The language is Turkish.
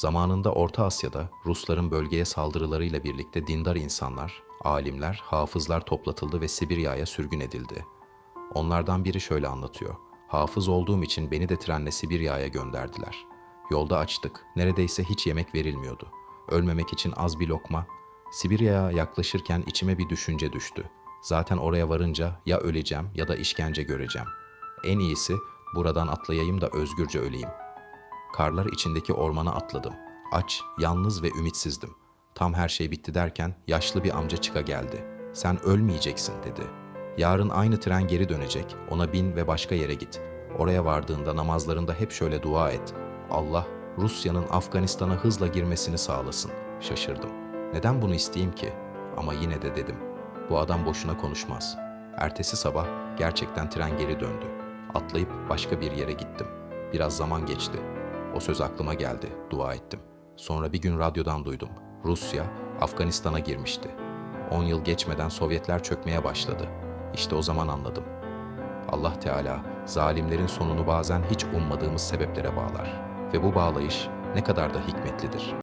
Zamanında Orta Asya'da Rusların bölgeye saldırılarıyla birlikte dindar insanlar, alimler, hafızlar toplatıldı ve Sibirya'ya sürgün edildi. Onlardan biri şöyle anlatıyor. Hafız olduğum için beni de trenle Sibirya'ya gönderdiler. Yolda açtık. Neredeyse hiç yemek verilmiyordu. Ölmemek için az bir lokma. Sibirya'ya yaklaşırken içime bir düşünce düştü. Zaten oraya varınca ya öleceğim ya da işkence göreceğim. En iyisi buradan atlayayım da özgürce öleyim. Karlar içindeki ormana atladım. Aç, yalnız ve ümitsizdim. Tam her şey bitti derken yaşlı bir amca çıka geldi. Sen ölmeyeceksin dedi. Yarın aynı tren geri dönecek. Ona bin ve başka yere git. Oraya vardığında namazlarında hep şöyle dua et. Allah Rusya'nın Afganistan'a hızla girmesini sağlasın. Şaşırdım. Neden bunu isteyeyim ki? Ama yine de dedim. Bu adam boşuna konuşmaz. Ertesi sabah gerçekten tren geri döndü. Atlayıp başka bir yere gittim. Biraz zaman geçti. O söz aklıma geldi. Dua ettim. Sonra bir gün radyodan duydum. Rusya Afganistan'a girmişti. 10 yıl geçmeden Sovyetler çökmeye başladı. İşte o zaman anladım. Allah Teala zalimlerin sonunu bazen hiç ummadığımız sebeplere bağlar ve bu bağlayış ne kadar da hikmetlidir.